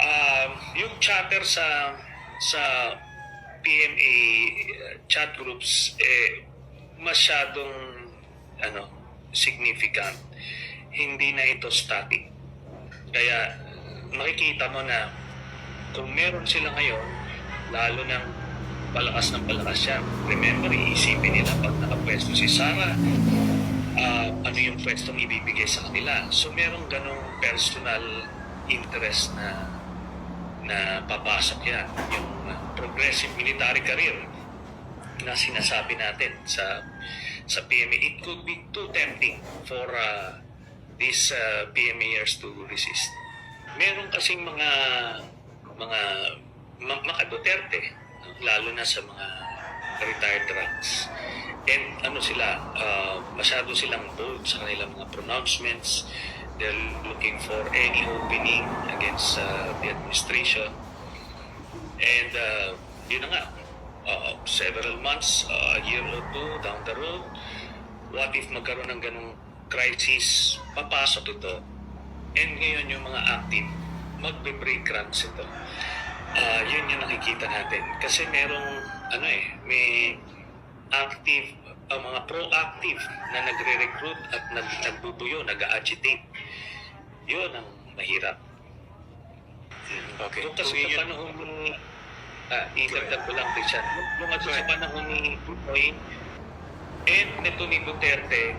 Um, yung chatter sa sa PMA uh, chat groups eh masyadong ano significant. Hindi na ito static. Kaya makikita mo na kung meron sila ngayon, lalo ng palakas ng palakas siya. Remember, iisipin nila pag nakapwesto si Sarah, ah, ano yung pwestong ibibigay sa kanila. So merong ganong personal interest na na papasok yan. Yung uh, progressive military career na sinasabi natin sa sa PMA. It could be too tempting for uh, these uh, PMAers to resist. Meron kasing mga mga mga Duterte, lalo na sa mga retired ranks. And ano sila, uh, masyado silang bold sa kanilang mga pronouncements. They're looking for any opening against uh, the administration. And uh, yun nga, uh, several months, uh, a year or two down the road, what if magkaroon ng ganong crisis, papasok ito. And ngayon yung mga active, magbe-break ranks ito. Ah, yun yung nakikita natin. Kasi merong, ano eh, may active, ah, mga proactive na nagre-recruit at nag nagbubuyo, nag-agitate. Yun ang mahirap. Okay. Yung kasi sa panahon ni, ah, idagdag ko lang, yung, yung kasi sa panahon ni Butoy and neto ni Duterte,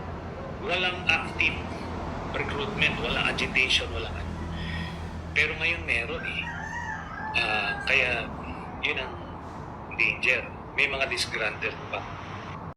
walang active recruitment, walang agitation, walang ano. Pero ngayon meron eh. Ah, kaya yun ang danger. May mga disgruntled pa.